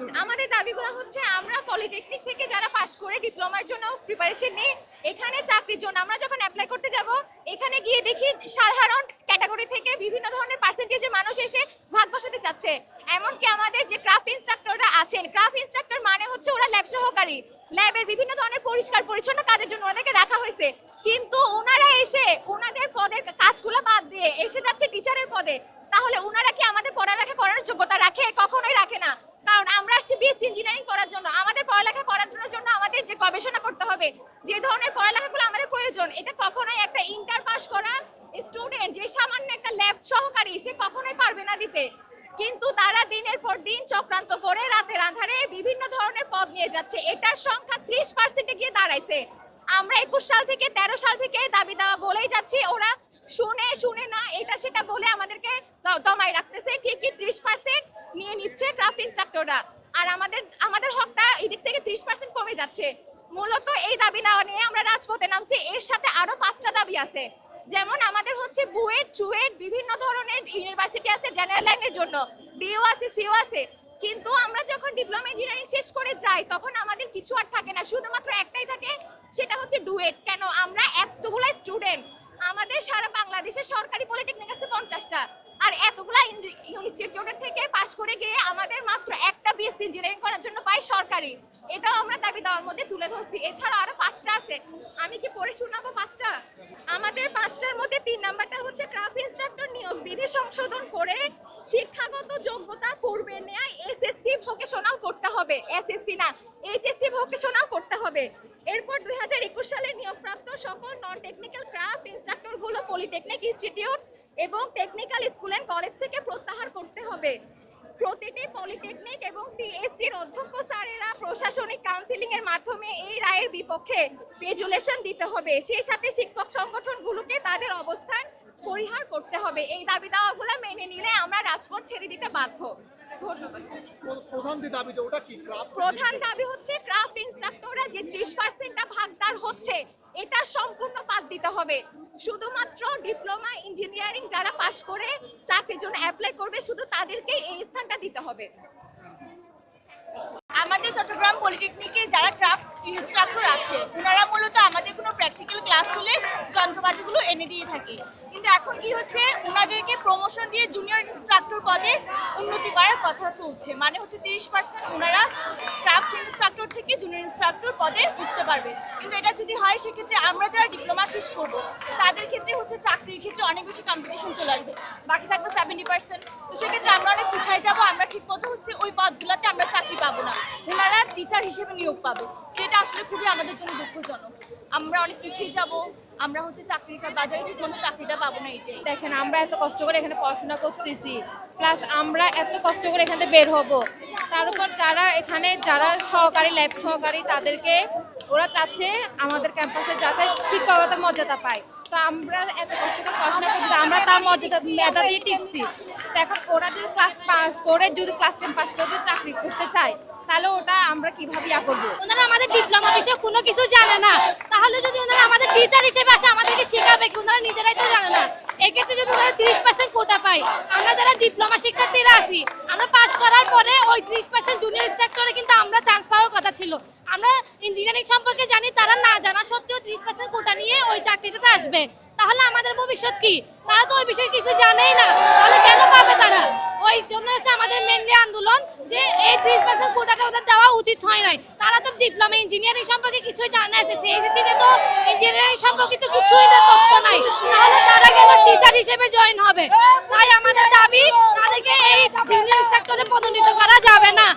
আচ্ছা, আমাদের দাবিগুলো হচ্ছে আমরা পলিটেকনিক থেকে যারা পাশ করে ডিপ্লোমার জন্য প্রিপারেশন নিই এখানে চাকরির জন্য। আমরা যখন অ্যাপ্লাই করতে যাব এখানে গিয়ে দেখি সাধারণ ক্যাটাগরি থেকে বিভিন্ন ধরনের পার্সেন্টেজের মানুষ এসে ভাগ বসাতে চাচ্ছে। এমনকি আমাদের যে ক্রাফট ইনস্ট্রাক্টররা আছেন ক্রাফট ইনস্ট্রাক্টর মানে হচ্ছে ওরা ল্যাব সহকারী। ল্যাবের বিভিন্ন ধরনের পরিষ্কার পরিচ্ছন্ন কাজের জন্য ওনাদেরকে রাখা হয়েছে। কিন্তু ওনারা এসে ওনাদের পদের কাজগুলো বাদ দিয়ে এসে যাচ্ছে টিচারের পদে। তাহলে ওনারা কি আমাদের পড়ালেখা করার যোগ্যতা রাখে কখনোই রাখে না কারণ আমরা আসছি বিএসসি ইঞ্জিনিয়ারিং পড়ার জন্য, আমাদের পড়ালেখা করার জন্য আমাদের যে গবেষণা করতে হবে, যে ধরনের পড়ালেখাগুলো আমাদের প্রয়োজন, এটা কখনোই একটা ইন্টার পাস করা স্টুডেন্ট যে সামান্য একটা ল্যাব সহকারী, সে কখনোই পারবে না দিতে। কিন্তু তারা দিনের পর দিন চক্রান্ত করে রাতের আধারে বিভিন্ন ধরনের পদ নিয়ে যাচ্ছে। এটার সংখ্যা ত্রিশ পার্সেন্টে গিয়ে দাঁড়াইছে। আমরা একুশ সাল থেকে, তেরো সাল থেকে দাবি দেওয়া বলেই যাচ্ছি, ওরা শুনে শুনে না, এটা সেটা বলে আমাদেরকে দমায় রাখতেছে। ঠিকই ত্রিশ পার্সেন্ট নিয়ে নিচ্ছে ক্রাফট ইনস্ট্রাক্টররা আর আমাদের আমাদের হকটা এদিক থেকে ত্রিশ পার্সেন্ট কমে যাচ্ছে। মূলত এই দাবি নেওয়া নিয়ে আমরা রাজপথে নামছি। এর সাথে আরও পাঁচটা দাবি আছে। যেমন আমাদের হচ্ছে বুয়েট, চুয়েট, বিভিন্ন ধরনের ইউনিভার্সিটি আছে জেনারেল লাইনের জন্য। ডিও আছে, সিও আছে। কিন্তু আমরা যখন ডিপ্লোমা ইঞ্জিনিয়ারিং শেষ করে যাই, তখন আমাদের কিছু আর থাকে না। শুধুমাত্র একটাই থাকে, সেটা হচ্ছে ডুয়েট। কেন? আমরা এতগুলো স্টুডেন্ট। আমাদের সারা বাংলাদেশে সরকারি পলিটেকনিক আছে পঞ্চাশটা। আর এতগুলা ইনস্টিটিউটের থেকে পাশ করে গিয়ে আমাদের মাত্র একটা বিএসসি ইঞ্জিনিয়ারিং করার জন্য পাই সরকারি। এটাও আমরা দাবি দেওয়ার মধ্যে তুলে ধরছি। এছাড়া আরও পাঁচটা আছে। আমি কি পড়ে শোনাবো পাঁচটা? আমাদের পাঁচটার মধ্যে তিন নাম্বারটা হচ্ছে ক্রাফট ইনস্ট্রাক্টর নিয়োগ বিধি সংশোধন করে শিক্ষাগত যোগ্যতা পূর্বের ন্যায় এসএসসি ভোকেশনাল করতে হবে। এসএসসি না এইচএসসি ভোকেশনাল করতে হবে। এরপর দুই হাজার একুশ সালে নিয়োগপ্রাপ্ত সকল নন টেকনিক্যাল ক্রাফট ইনস্ট্রাক্টরগুলো পলিটেকনিক ইনস্টিটিউট এবং টেকনিক্যাল স্কুল অ্যান্ড কলেজ থেকে প্রত্যাহার করতে হবে। প্রতিটি পলিটেকনিক এবং টিএসসির অধ্যক্ষ স্যারেরা প্রশাসনিক কাউন্সিলিং এর মাধ্যমে এই রায়ের বিপক্ষে রেজুলেশন দিতে হবে। সেই সাথে শিক্ষক সংগঠনগুলোকে তাদের অবস্থান পরিহার করতে হবে। এই দাবি দাওয়াগুলো মেনে নিলে আমরা রাজপথ ছেড়ে দিতে বাধ্য। ধন্যবাদ। প্রধান দাবি হচ্ছে ক্রাফট ইনস্ট্রাক্টররা যে ত্রিশ পার্সেন্টটা ভাগদার হচ্ছে এটা সম্পূর্ণ বাদ দিতে হবে। শুধুমাত্র ডিপ্লোমা, ইঞ্জিনিয়ারিং যারা পাশ করে চাকরির জন্য অ্যাপ্লাই করবে, শুধু তাদেরকে এই স্থানটা দিতে হবে। আমাদের চট্টগ্রাম পলিটেকনিকে যারা ক্রাফট ইনস্ট্রাক্টর আছে। ওনারা মূলত আমাদের কোনো প্র্যাকটিক্যাল ক্লাস হলে যন্ত্রপাতিগুলো এনে দিয়ে থাকে। কিন্তু এখন কি হচ্ছে? ওনাদেরকে প্রমোশন দিয়ে জুনিয়র ইনস্ট্রাক্টর পদে উন্নতি করার কথা চলছে। মানে হচ্ছে তিরিশ পার্সেন্ট ওনারা ক্রাফট ইনস্ট্রাক্টর থেকে জুনিয়র ইনস্ট্রাক্টর পদে উঠতে পারবে। কিন্তু এটা যদি হয়, সেক্ষেত্রে আমরা যারা ডিপ্লোমা শেষ করব, তাদের ক্ষেত্রে হচ্ছে চাকরির ক্ষেত্রে অনেক বেশি কম্পিটিশন চলে আসবে। বাকি থাকবে সেভেন্টি পার্সেন্ট তো সেক্ষেত্রে আমরা অনেক পিছাই যাব। আমরা ঠিক মতো হচ্ছে ওই পদগুলোতে আমরা চাকরি পাবো না। ওনারা টিচার হিসেবে নিয়োগ পাবে। যেটা আসলে খুবই আমাদের জন্য দুঃখজনক। আমরা অনেক পিছিয়ে যাব, আমরা হচ্ছে চাকরিটা, বাজারে ঠিক মতো চাকরিটা পাবো না এটাই। দেখেন, আমরা এত কষ্ট করে এখানে পড়াশোনা করতেছি, প্লাস আমরা এত কষ্ট করে এখান বের হব। তার উপর যারা এখানে, যারা সহকারী, ল্যাব সহকারী, তাদেরকে ওরা চাচ্ছে আমাদের ক্যাম্পাসে যাতে শিক্ষকতার মর্যাদা পায়। তো আমরা এত কষ্ট করে পড়াশোনা করছি আমরা তার মর্যাদা মেধা দিয়ে টিকছি এখন ওরা যদি ক্লাস পাস করে, যদি ক্লাস টেন পাস করে চাকরি করতে চায় তাহলে ওটা আমরা কীভাবে ইয়া করব? ওনারা আমাদের ডিপ্লোমা বিষয়ে কোনো কিছু জানে না। তাহলে যদি ওনারা আমাদের টিচার হিসেবে আসে, আমাদেরকে শেখাবে কি? ওনারা নিজেরাই তো জানে না। এক্ষেত্রে যদি ওনারা তিরিশ পার্সেন্ট কোটা পাই আমরা যারা ডিপ্লোমা শিক্ষার্থীরা আছি, আমরা পাশ করার পরে ওই তিরিশ পার্সেন্ট জুনিয়র ইনস্ট্রাক্টরে কিন্তু আমরা চান্স পাওয়ার কথা ছিল। আমরা ইঞ্জিনিয়ারিং সম্পর্কে জানি, তারা না জানা সত্ত্বেও তিরিশ পার্সেন্ট কোটা নিয়ে ওই চাকরিটাতে আসবে। তাহলে আমাদের ভবিষ্যৎ কি? তারা তো ওই বিষয়ে কিছু জানেই না। তাহলে কেন পাবে তারা? ওই জন্য হচ্ছে আমাদের মেনলি আন্দোলন যে এই ত্রিশ পার্সেন্ট কোটাটা ওদের দেওয়া উচিত হয় নাই। তারা তো ডিপ্লোমা ইঞ্জিনিয়ারিং সম্পর্কে কিছুই জানে না এসএসসি তো ইঞ্জিনিয়ারিং সম্পর্কে তো কিছুই না, তথ্য নাই। তাহলে তারা কেন টিচার হিসেবে জয়েন হবে? তাই আমাদের দাবি, তাদেরকে এই জুনিয়র সেক্টরে পদোন্নতি করা যাবে না।